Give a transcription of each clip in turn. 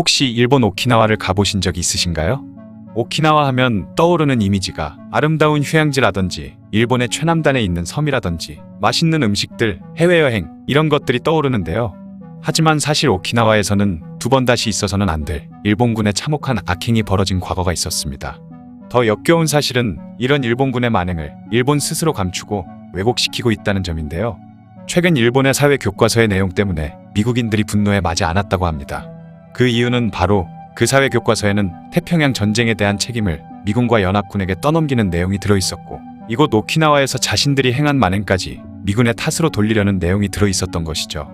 혹시 일본 오키나와를 가보신 적 있으신가요? 오키나와 하면 떠오르는 이미지가 아름다운 휴양지라든지 일본의 최남단에 있는 섬이라든지 맛있는 음식들, 해외여행 이런 것들이 떠오르는데요. 하지만 사실 오키나와에서는 두 번 다시 있어서는 안 될 일본군의 참혹한 악행이 벌어진 과거가 있었습니다. 더 역겨운 사실은 이런 일본군의 만행을 일본 스스로 감추고 왜곡시키고 있다는 점인데요. 최근 일본의 사회 교과서의 내용 때문에 미국인들이 분노에 맞지 않았다고 합니다. 그 이유는 바로 그 사회 교과서에는 태평양 전쟁에 대한 책임을 미군과 연합군에게 떠넘기는 내용이 들어 있었고 이곳 오키나와에서 자신들이 행한 만행까지 미군의 탓으로 돌리려는 내용이 들어 있었던 것이죠.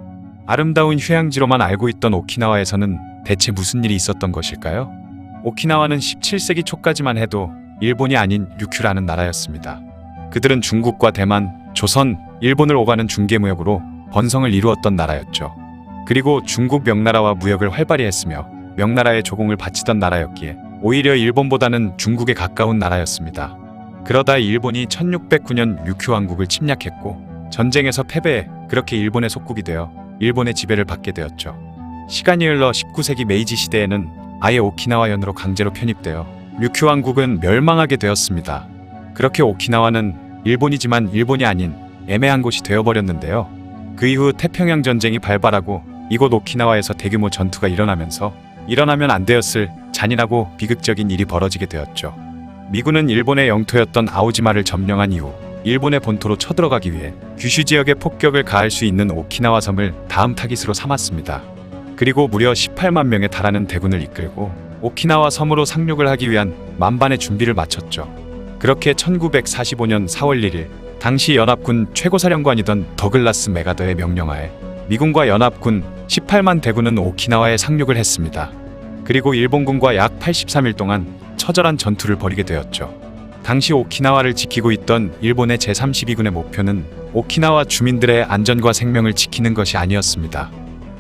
아름다운 휴양지로만 알고 있던 오키나와에서는 대체 무슨 일이 있었던 것일까요? 오키나와는 17세기 초까지만 해도 일본이 아닌 류큐라는 나라였습니다. 그들은 중국과 대만, 조선, 일본을 오가는 중개무역으로 번성을 이루었던 나라였죠. 그리고 중국 명나라와 무역을 활발히 했으며 명나라의 조공을 바치던 나라였기에 오히려 일본보다는 중국에 가까운 나라였습니다. 그러다 일본이 1609년 류큐 왕국을 침략했고 전쟁에서 패배해 그렇게 일본의 속국이 되어 일본의 지배를 받게 되었죠. 시간이 흘러 19세기 메이지 시대에는 아예 오키나와현으로 강제로 편입되어 류큐 왕국은 멸망하게 되었습니다. 그렇게 오키나와는 일본이지만 일본이 아닌 애매한 곳이 되어버렸는데요. 그 이후 태평양 전쟁이 발발하고 이곳 오키나와에서 대규모 전투가 일어나면서 일어나면 안 되었을 잔인하고 비극적인 일이 벌어지게 되었죠. 미군은 일본의 영토였던 아오지마를 점령한 이후 일본의 본토로 쳐들어가기 위해 규슈 지역에 폭격을 가할 수 있는 오키나와 섬을 다음 타깃으로 삼았습니다. 그리고 무려 18만 명에 달하는 대군을 이끌고 오키나와 섬으로 상륙을 하기 위한 만반의 준비를 마쳤죠. 그렇게 1945년 4월 1일 당시 연합군 최고사령관이던 더글라스 메가더의 명령하에 미군과 연합군 18만 대군은 오키나와에 상륙을 했습니다. 그리고 일본군과 약 83일 동안 처절한 전투를 벌이게 되었죠. 당시 오키나와를 지키고 있던 일본의 제32군의 목표는 오키나와 주민들의 안전과 생명을 지키는 것이 아니었습니다.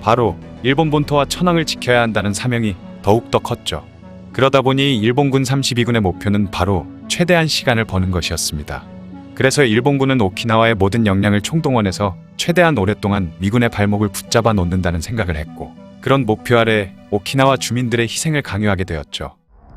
바로 일본 본토와 천황을 지켜야 한다는 사명이 더욱더 컸죠. 그러다 보니 일본군 32군의 목표는 바로 최대한 시간을 버는 것이었습니다. 그래서 일본군은 오키나와의 모든 역량을 총동원해서 최대한 오랫동안 미군의 발목을 붙잡아 놓는다는 생각을 했고 그런 목표 아래 오키나와 주민들의 희생을 강요하게 되었죠.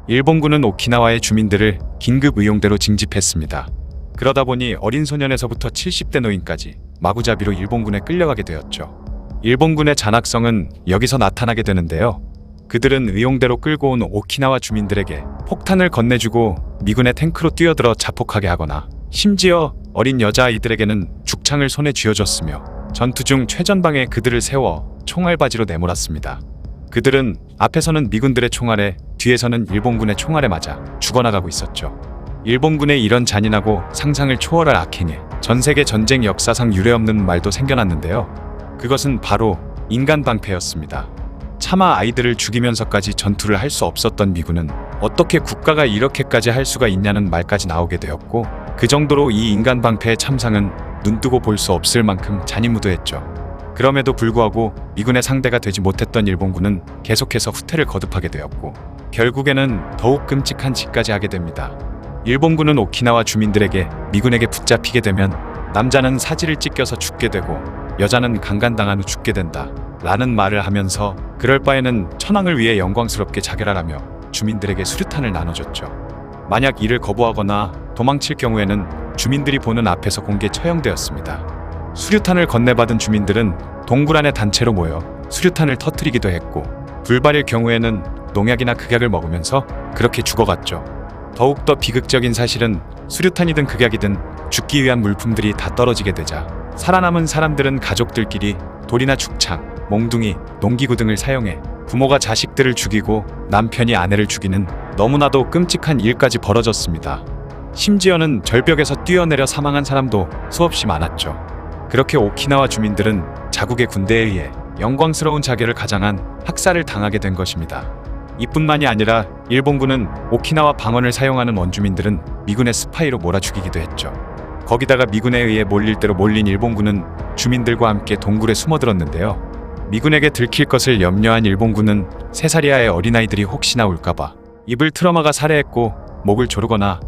일본군은 오키나와의 주민들을 긴급 의용대로 징집했습니다. 그러다 보니 어린 소년에서부터 70대 노인까지 마구잡이로 일본군에 끌려가게 되었죠. 일본군의 잔악성은 여기서 나타나게 되는데요. 그들은 의용대로 끌고 온 오키나와 주민들에게 폭탄을 건네주고 미군의 탱크로 뛰어들어 자폭하게 하거나 심지어 어린 여자아이들에게는 죽창을 손에 쥐어줬으며 전투 중 최전방에 그들을 세워 총알바지로 내몰았습니다. 그들은 앞에서는 미군들의 총알에 뒤에서는 일본군의 총알에 맞아 죽어나가고 있었죠. 일본군의 이런 잔인하고 상상을 초월할 악행에 전 세계 전쟁 역사상 유례없는 말도 생겨났는데요. 그것은 바로 인간 방패였습니다. 차마 아이들을 죽이면서까지 전투를 할 수 없었던 미군은 어떻게 국가가 이렇게까지 할 수가 있냐는 말까지 나오게 되었고 그 정도로 이 인간 방패의 참상은 눈뜨고 볼 수 없을 만큼 잔인무도했죠. 그럼에도 불구하고 미군의 상대가 되지 못했던 일본군은 계속해서 후퇴를 거듭하게 되었고 결국에는 더욱 끔찍한 짓까지 하게 됩니다. 일본군은 오키나와 주민들에게 미군에게 붙잡히게 되면 남자는 사지를 찢겨서 죽게 되고 여자는 강간당한 후 죽게 된다. 라는 말을 하면서 그럴 바에는 천황을 위해 영광스럽게 자결하라며 주민들에게 수류탄을 나눠줬죠. 만약 이를 거부하거나 도망칠 경우에는 주민들이 보는 앞에서 공개 처형되었습니다. 수류탄을 건네받은 주민들은 동굴 안에 단체로 모여 수류탄을 터뜨리기도 했고 불발일 경우에는 농약이나 극약을 먹으면서 그렇게 죽어갔죠. 더욱더 비극적인 사실은 수류탄이든 극약이든 죽기 위한 물품들이 다 떨어지게 되자 살아남은 사람들은 가족들끼리 돌이나 죽창, 몽둥이, 농기구 등을 사용해 부모가 자식들을 죽이고 남편이 아내를 죽이는 너무나도 끔찍한 일까지 벌어졌습니다. 심지어는 절벽에서 뛰어내려 사망한 사람도 수없이 많았죠. 그렇게 오키나와 주민들은 자국의 군대에 의해 영광스러운 자결을 가장한 학살을 당하게 된 것입니다. 이뿐만이 아니라 일본군은 오키나와 방언을 사용하는 원주민들은 미군의 스파이로 몰아 죽이기도 했죠. 거기다가 미군에 의해 몰릴 대로 몰린 일본군은 주민들과 함께 동굴에 숨어들었는데요. 미군에게 들킬 것을 염려한 일본군은 세사리아의 어린아이들이 혹시나 올까봐 입을 틀어막아 살해했고 목을 조르거나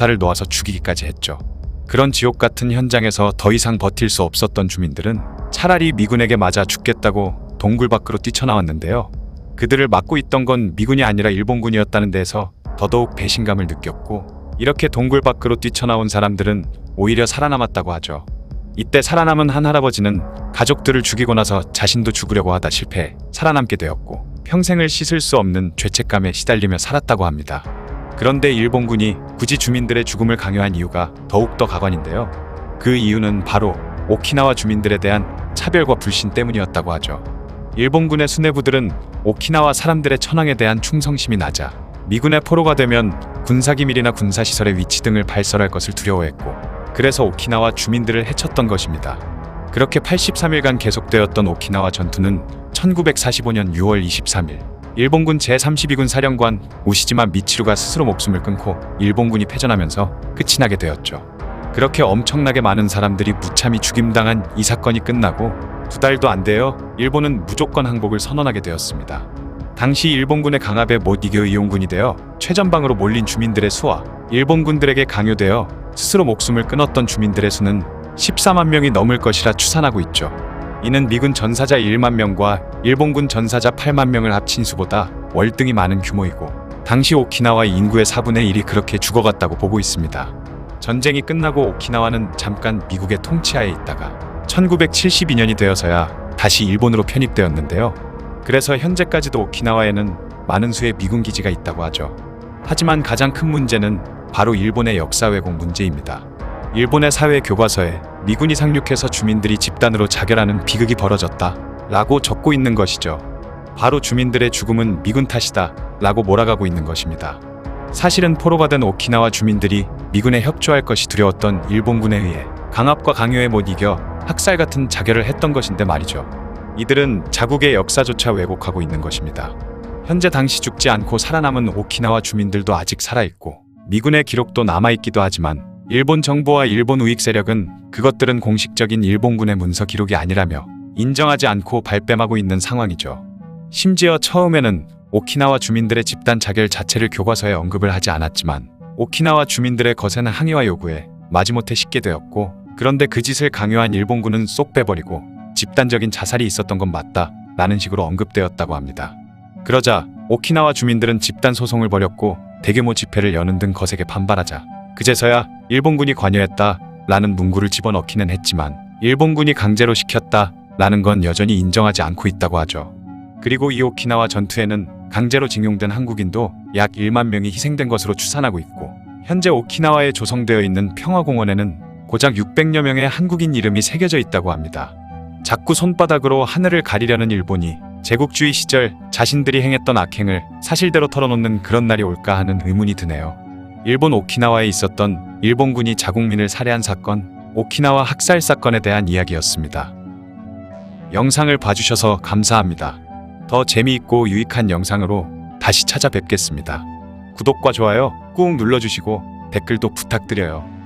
주사를 놓아서 죽이기까지 했죠. 그런 지옥 같은 현장에서 더 이상 버틸 수 없었던 주민들은 차라리 미군에게 맞아 죽겠다고 동굴 밖으로 뛰쳐나왔는데요. 그들을 막고 있던 건 미군이 아니라 일본군이었다는 데서 더더욱 배신감을 느꼈고 이렇게 동굴 밖으로 뛰쳐나온 사람들은 오히려 살아남았다고 하죠. 이때 살아남은 한 할아버지는 가족들을 죽이고 나서 자신도 죽으려고 하다 실패해 살아남게 되었고 평생을 씻을 수 없는 죄책감에 시달리며 살았다고 합니다. 그런데 일본군이 굳이 주민들의 죽음을 강요한 이유가 더욱더 가관인데요. 그 이유는 바로 오키나와 주민들에 대한 차별과 불신 때문이었다고 하죠. 일본군의 수뇌부들은 오키나와 사람들의 천황에 대한 충성심이 낮아 미군의 포로가 되면 군사기밀이나 군사시설의 위치 등을 발설할 것을 두려워했고 그래서 오키나와 주민들을 해쳤던 것입니다. 그렇게 83일간 계속되었던 오키나와 전투는 1945년 6월 23일 일본군 제32군 사령관 우시지마 미치루가 스스로 목숨을 끊고 일본군이 패전하면서 끝이 나게 되었죠. 그렇게 엄청나게 많은 사람들이 무참히 죽임당한 이 사건이 끝나고 두 달도 안 되어 일본은 무조건 항복을 선언하게 되었습니다. 당시 일본군의 강압에 못 이겨 이용군이 되어 최전방으로 몰린 주민들의 수와 일본군들에게 강요되어 스스로 목숨을 끊었던 주민들의 수는 14만 명이 넘을 것이라 추산하고 있죠. 이는 미군 전사자 1만 명과 일본군 전사자 8만 명을 합친 수보다 월등히 많은 규모이고 당시 오키나와 인구의 4분의 1이 그렇게 죽어갔다고 보고 있습니다. 전쟁이 끝나고 오키나와는 잠깐 미국의 통치하에 있다가 1972년이 되어서야 다시 일본으로 편입되었는데요. 그래서 현재까지도 오키나와에는 많은 수의 미군 기지가 있다고 하죠. 하지만 가장 큰 문제는 바로 일본의 역사 왜곡 문제입니다. 일본의 사회 교과서에 미군이 상륙해서 주민들이 집단으로 자결하는 비극이 벌어졌다 라고 적고 있는 것이죠. 바로 주민들의 죽음은 미군 탓이다 라고 몰아가고 있는 것입니다. 사실은 포로가 된 오키나와 주민들이 미군에 협조할 것이 두려웠던 일본군에 의해 강압과 강요에 못 이겨 학살 같은 자결을 했던 것인데 말이죠. 이들은 자국의 역사조차 왜곡하고 있는 것입니다. 현재 당시 죽지 않고 살아남은 오키나와 주민들도 아직 살아있고 미군의 기록도 남아있기도 하지만 일본 정부와 일본 우익 세력은 그것들은 공식적인 일본군의 문서 기록이 아니라며 인정하지 않고 발뺌하고 있는 상황이죠. 심지어 처음에는 오키나와 주민들의 집단 자결 자체를 교과서에 언급을 하지 않았지만 오키나와 주민들의 거센 항의와 요구에 마지못해 쉽게 되었고 그런데 그 짓을 강요한 일본군은 쏙 빼버리고 집단적인 자살이 있었던 건 맞다 라는 식으로 언급되었다고 합니다. 그러자 오키나와 주민들은 집단 소송을 벌였고 대규모 집회를 여는 등 거세게 반발하자 그제서야 일본군이 관여했다 라는 문구를 집어넣기는 했지만 일본군이 강제로 시켰다 라는 건 여전히 인정하지 않고 있다고 하죠. 그리고 이 오키나와 전투에는 강제로 징용된 한국인도 약 1만 명이 희생된 것으로 추산하고 있고 현재 오키나와에 조성되어 있는 평화공원에는 고작 600여 명의 한국인 이름이 새겨져 있다고 합니다. 자꾸 손바닥으로 하늘을 가리려는 일본이 제국주의 시절 자신들이 행했던 악행을 사실대로 털어놓는 그런 날이 올까 하는 의문이 드네요. 일본 오키나와에 있었던 일본군이 자국민을 살해한 사건, 오키나와 학살 사건에 대한 이야기였습니다. 영상을 봐주셔서 감사합니다. 더 재미있고 유익한 영상으로 다시 찾아뵙겠습니다. 구독과 좋아요 꾹 눌러주시고 댓글도 부탁드려요.